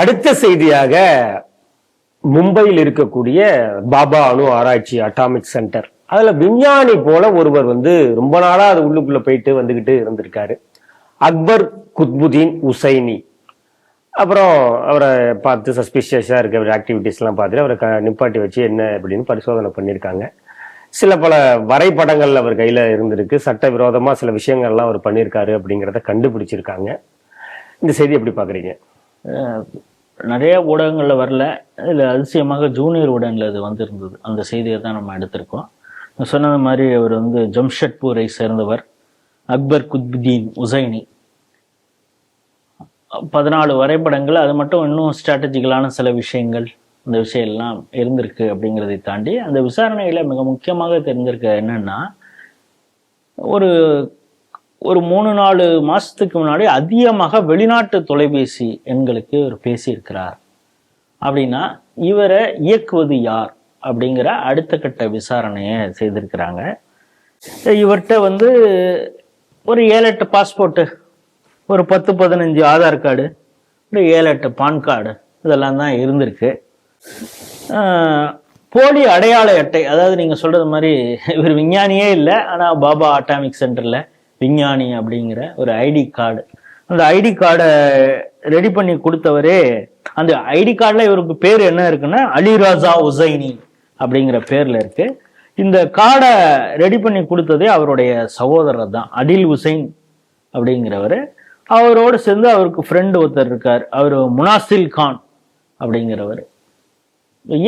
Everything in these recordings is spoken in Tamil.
அடுத்த செய்தியாக மும்பையில் இருக்கக்கூடிய பாபா அணு ஆராய்ச்சி அட்டாமிக் சென்டர். அதுல விஞ்ஞானி போல ஒருவர் வந்து ரொம்ப நாளா அது உள்ளுக்குள்ள போயிட்டு வந்துகிட்டு இருந்திருக்காரு. அக்பர் குத்புதீன் உசைனி. அப்புறம் அவரை பார்த்து சஸ்பிஷியஸாக இருக்க ஆக்டிவிட்டீஸ் எல்லாம் பார்த்துட்டு அவரை நிப்பாட்டி வச்சு என்ன அப்படின்னு பரிசோதனை பண்ணியிருக்காங்க. சில பல வரைபடங்கள் அவர் கையில இருந்திருக்கு. சட்டவிரோதமா சில விஷயங்கள்லாம் அவர் பண்ணியிருக்காரு அப்படிங்கிறத கண்டுபிடிச்சிருக்காங்க. இந்த செய்தி எப்படி பாக்குறீங்க நிறைய ஊடகங்களில் வரல. இதில் அதிசயமாக ஜூனியர் ஊடகங்கள் அது வந்திருந்தது. அந்த செய்தியை தான் நம்ம எடுத்திருக்கோம். சொன்னது மாதிரி அவர் வந்து ஜம்ஷெட்பூரை சேர்ந்தவர் அக்பர் குத்புதீன் உசைனி. பதினாலு வரைபடங்கள் அது மட்டும் இன்னும் ஸ்ட்ராட்டஜிக்கலான சில விஷயங்கள் இந்த விஷயம் எல்லாம் இருந்திருக்கு அப்படிங்கிறதை தாண்டி அந்த விசாரணையில் மிக முக்கியமாக தெரிஞ்சிருக்க என்னென்னா ஒரு ஒரு மூணு நாலு மாசத்துக்கு முன்னாடி அதிகமாக வெளிநாட்டு தொலைபேசி எண்களுக்கு இவர் பேசியிருக்கிறார். அப்படின்னா இவரை இயக்குவது யார் அப்படிங்கிற அடுத்த கட்ட விசாரணையை செய்திருக்கிறாங்க. இவர்கிட்ட வந்து ஒரு ஏழு எட்டு பாஸ்போர்ட்டு ஒரு பத்து பதினஞ்சு ஆதார் கார்டு ஒரு ஏழு எட்டு பான் கார்டு இதெல்லாம் தான் இருந்திருக்கு. போலி அடையாள அட்டை அதாவது நீங்கள் சொல்கிறது மாதிரி இவர் விஞ்ஞானியே இல்லை ஆனால் பாபா அட்டாமிக் சென்டரில் விஞ்ஞானி அப்படிங்கிற ஒரு ஐடி கார்டு. அந்த ஐடி கார்டை ரெடி பண்ணி கொடுத்தவரே அந்த ஐடி கார்டில் இவருக்கு பேர் என்ன இருக்குன்னா அலிராஜா உசைனி அப்படிங்கிற பேரில் இருக்கு. இந்த கார்டை ரெடி பண்ணி கொடுத்ததே அவருடைய சகோதரர் தான் அடில் உசைன் அப்படிங்கிறவர். அவரோடு சேர்ந்து அவருக்கு ஃப்ரெண்டு ஒருத்தர் இருக்கார் அவர் முனாசில் கான் அப்படிங்கிறவர்.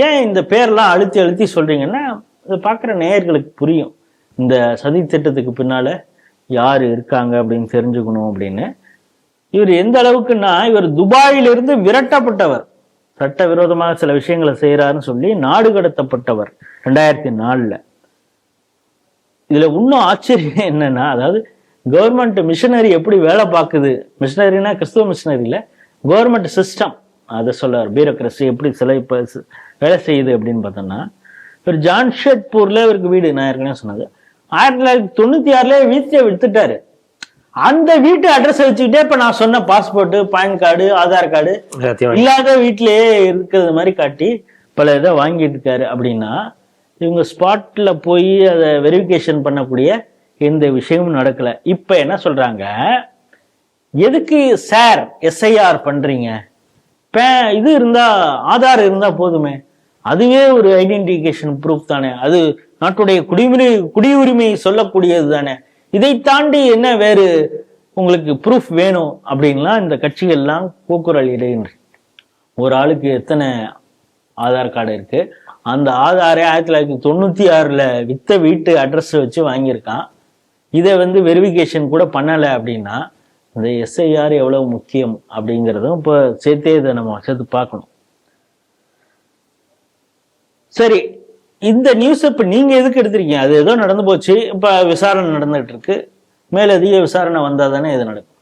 ஏன் இந்த பேர்லாம் அழுத்தி அழுத்தி சொல்கிறீங்கன்னா இதை பார்க்குற நேயர்களுக்கு புரியும். இந்த சதி திட்டத்துக்கு பின்னால் யார் இருக்காங்க அப்படின்னு தெரிஞ்சுக்கணும் அப்படின்னு. இவர் எந்த அளவுக்குன்னா இவர் துபாயிலிருந்து விரட்டப்பட்டவர். சட்டவிரோதமாக சில விஷயங்களை செய்கிறாருன்னு சொல்லி நாடு கடத்தப்பட்டவர் ரெண்டாயிரத்தி நாலுல. இதில் இன்னும் ஆச்சரியம் என்னன்னா அதாவது கவர்மெண்ட் மிஷினரி எப்படி வேலை பார்க்குது? மிஷினரினா கிறிஸ்துவ மிஷினரியில் கவர்மெண்ட் சிஸ்டம் அதை சொல்லுவார் பியூரோக்ரஸி எப்படி சில இப்போ வேலை செய்யுது அப்படின்னு பார்த்தோம்னா இவர் ஜான்ஷெட்பூரில் இவருக்கு வீடு நான் ஏற்கனவே சொன்னது. ஆயிரத்தி தொள்ளாயிரத்தி தொண்ணூத்தி ஆறுல வீட்டை வித்துட்டாரு. அந்த வீட்டு அட்ரஸ் வச்சுக்கிட்டே இப்ப நான் சொன்ன passport PAN card Aadhaar card இல்லாத வீட்டிலேயே இருக்கிறது மாதிரி காட்டி பல இதை வாங்கிட்டு இருக்காரு அப்படின்னா இவங்க ஸ்பாட்ல போய் அதை வெரிஃபிகேஷன் பண்ணக்கூடிய எந்த விஷயமும் நடக்கல. இப்ப என்ன சொல்றாங்க? எதுக்கு சார் எஸ்ஐஆர் பண்றீங்க? பே- இது இருந்தா ஆதார் இருந்தா போதுமே. அதுவே ஒரு ஐடென்டிஃபிகேஷன் ப்ரூஃப் தானே. அது நாட்டுடைய குடியுரிமை குடியுரிமை சொல்லக்கூடியது தானே. இதை தாண்டி என்ன வேறு உங்களுக்கு ப்ரூஃப் வேணும் அப்படின்லாம் இந்த கட்சிகள்லாம் கூக்குரல் இடையின்றி ஒரு ஆளுக்கு எத்தனை ஆதார் கார்டு இருக்கு? அந்த ஆதாரை ஆயிரத்தி தொள்ளாயிரத்தி தொண்ணூற்றி ஆறில் வித்த வீட்டு அட்ரஸ் வச்சு வாங்கியிருக்கான். இதை வந்து வெரிஃபிகேஷன் கூட பண்ணலை அப்படின்னா இந்த எஸ்ஐஆர் எவ்வளவு முக்கியம் அப்படிங்கிறதும் இப்போ சேர்த்தே இதை நம்ம சேர்த்து பார்க்கணும். சரி இந்த நியூஸ் இப்ப நீங்க எதுக்கு எடுத்திருக்கீங்க? அது ஏதோ நடந்து போச்சு. இப்ப விசாரணை நடந்துகிட்டு இருக்கு. மேலதிக விசாரணை வந்தா தானே இது நடக்கும்.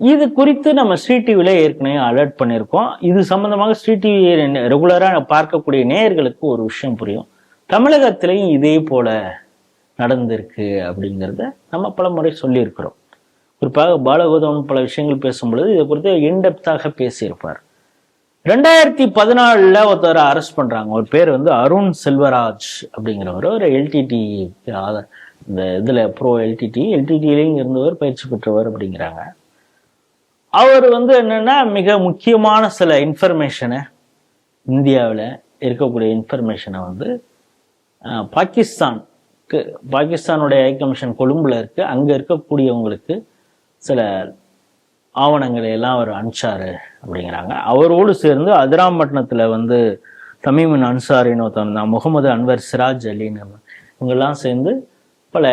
இது குறித்து நம்ம ஸ்ரீ டிவியில் ஏற்கனவே அலர்ட் பண்ணியிருக்கோம். இது சம்பந்தமாக ஸ்ரீ டிவி ரெகுலரா பார்க்கக்கூடிய நேயர்களுக்கு ஒரு விஷயம் புரியும். தமிழகத்திலையும் இதே போல நடந்திருக்கு அப்படிங்கிறத நம்ம பல முறை சொல்லியிருக்கிறோம். குறிப்பாக பாலகோதவன் பல விஷயங்கள் பேசும்பொழுது இதை குறித்து இன்டெப்த்தாக பேசியிருப்பார். ரெண்டாயிரத்தி பதினாலில் ஒருத்தர் அரெஸ்ட் பண்ணுறாங்க ஒரு பேர் வந்து அருண் செல்வராஜ் அப்படிங்கிறவர். ஒரு எல்டிடி இந்த இதில் ப்ரோ எல்டிடி எல்டிடிலையும் இருந்தவர் பயிற்சி பெற்றவர் அப்படிங்கிறாங்க. அவர் வந்து என்னென்னா மிக முக்கியமான சில இன்ஃபர்மேஷனை இந்தியாவில் இருக்கக்கூடிய இன்ஃபர்மேஷனை வந்து பாகிஸ்தானுக்கு பாகிஸ்தானுடைய ஹை கமிஷன் கொழும்பில் இருக்குது அங்கே இருக்கக்கூடியவங்களுக்கு சில ஆவணங்களை எல்லாம் அவர் அனுப்பிச்சாரு அப்படிங்கிறாங்க. அவரோடு சேர்ந்து அதிராம்பட்டினத்துல வந்து தமிமின் அன்சாரின்னு ஒருத்தன் முகமது அன்வர் சிராஜ் அலின்னு இவங்கெல்லாம் சேர்ந்து பல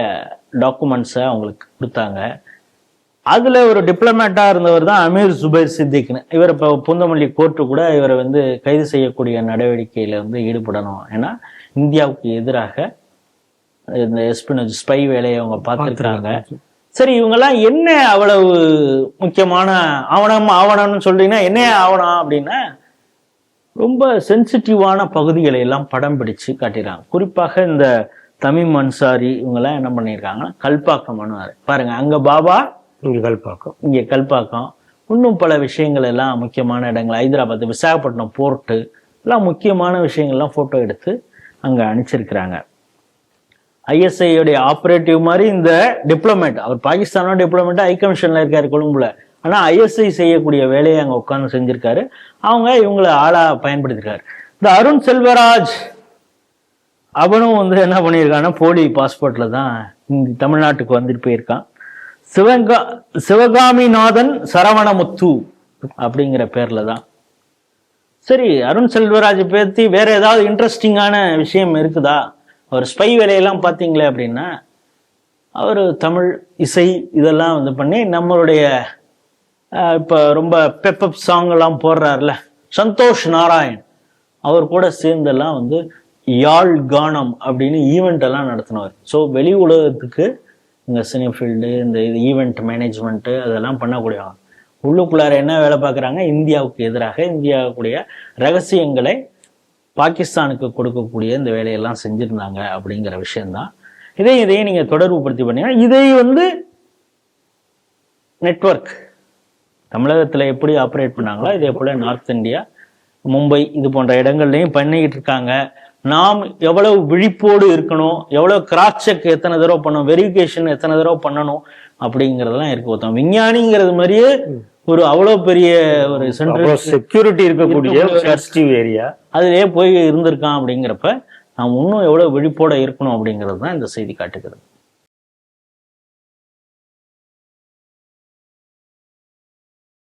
டாக்குமெண்ட்ஸை அவங்களுக்கு கொடுத்தாங்க. அதுல ஒரு டிப்ளமேட்டா இருந்தவர் தான் அமீர் சுபைர் சித்திக்னு. இவர் இப்போ பூந்தமல்லி கோர்ட்டு கூட இவரை வந்து கைது செய்யக்கூடிய நடவடிக்கையில் வந்து ஈடுபடணும். ஏன்னா இந்தியாவுக்கு எதிராக இந்த எஸ்பினஜ் ஸ்பை வேலையை அவங்க பார்த்துருக்குறாங்க சரி இவங்கெல்லாம் என்ன அவ்வளவு முக்கியமான ஆவணம் ஆவணம்னு சொல்றீங்கன்னா என்ன ஆவணம் அப்படின்னா ரொம்ப சென்சிட்டிவான பகுதிகளை எல்லாம் படம் பிடிச்சு காட்டிடுறாங்க. குறிப்பாக இந்த தமிம் அன்சாரி இவங்கெல்லாம் என்ன பண்ணியிருக்காங்கன்னா கல்பாக்கம் பண்ணுவார். பாருங்க அங்க பாபா இங்க கல்பாக்கம். இங்க கல்பாக்கம். இன்னும் பல விஷயங்கள் எல்லாம் முக்கியமான இடங்கள். ஹைதராபாத் விசாகப்பட்டினம் போர்ட்டு எல்லாம் முக்கியமான விஷயங்கள்லாம் ஃபோட்டோ எடுத்து அங்கே அனுப்பிச்சிருக்கிறாங்க. ஐஎஸ்ஐயோடைய ஆப்ரேட்டிவ் மாதிரி இந்த டிப்ளமேட் அவர் பாகிஸ்தானோட டிப்ளமேட்டா ஹை கமிஷன்ல இருக்காரு கொழும்புல. ஆனா ஐஎஸ்ஐ செய்யக்கூடிய வேலையை அங்க உட்காந்து செஞ்சிருக்காரு. அவங்க இவங்களை ஆளா பயன்படுத்திருக்காரு. இந்த அருண் செல்வராஜ் அவனும் வந்து என்ன பண்ணியிருக்கான்னா போலி பாஸ்போர்ட்ல தான் தமிழ்நாட்டுக்கு வந்துட்டு போயிருக்கான். சிவகா சிவகாமிநாதன் சரவணமுத்து அப்படிங்கிற பேர்ல தான். சரி அருண் செல்வராஜ் பத்தி வேற ஏதாவது இன்ட்ரெஸ்டிங்கான விஷயம் இருக்குதா? அவர் ஸ்பை வேலையெல்லாம் பார்த்தீங்களே அப்படின்னா அவர் தமிழ் இசை இதெல்லாம் வந்து பண்ணி நம்மளுடைய இப்போ ரொம்ப பெப்பப் சாங் எல்லாம் போடுறாருல சந்தோஷ் நாராயண். அவர் கூட சேர்ந்தெல்லாம் வந்து யாழ் கானம் அப்படின்னு ஈவெண்ட் எல்லாம் நடத்தினவர். ஸோ வெளி உலகத்துக்கு இந்த சினி ஃபீல்டு இந்த இது ஈவெண்ட் மேனேஜ்மெண்ட்டு அதெல்லாம் பண்ணக்கூடியவங்க உள்ளுக்குள்ளார என்ன வேலை பார்க்குறாங்க? இந்தியாவுக்கு எதிராக இந்தியாவுடைய ரகசியங்களை பாகிஸ்தானுக்கு கொடுக்கக்கூடிய இந்த வேலையெல்லாம் செஞ்சுருந்தாங்க அப்படிங்கிற விஷயந்தான் இதை இதையும் நீங்கள் தொடர்பு படுத்தி பண்ணீங்கன்னா இதை வந்து நெட்வொர்க் தமிழகத்தில் எப்படி ஆப்ரேட் பண்ணாங்களோ இதே போல் நார்த் இந்தியா மும்பை இது போன்ற இடங்கள்லையும் பண்ணிக்கிட்டு இருக்காங்க. நாம் எவ்வளவு விழிப்போடு இருக்கணும் எவ்வளோ கிராஸ் செக் எத்தனை தடவை பண்ணணும் வெரிஃபிகேஷன் எத்தனை தடவை பண்ணணும் அப்படிங்கிறதெல்லாம் இருக்கு. ஒருத்தன் விஞ்ஞானிங்கிறது மாதிரியே ஒரு அவ்வளவு பெரிய ஒரு சென்ட்ரல் செக்யூரிட்டி இருக்கக்கூடிய சென்சிட்டிவ் ஏரியா அதிலே போய் இருந்திருக்கான் அப்படிங்கிறப்ப நாம் இன்னும் எவ்வளவு விழிப்போட இருக்கணும் அப்படிங்கிறது தான் இந்த செய்தி காட்டுகிறது.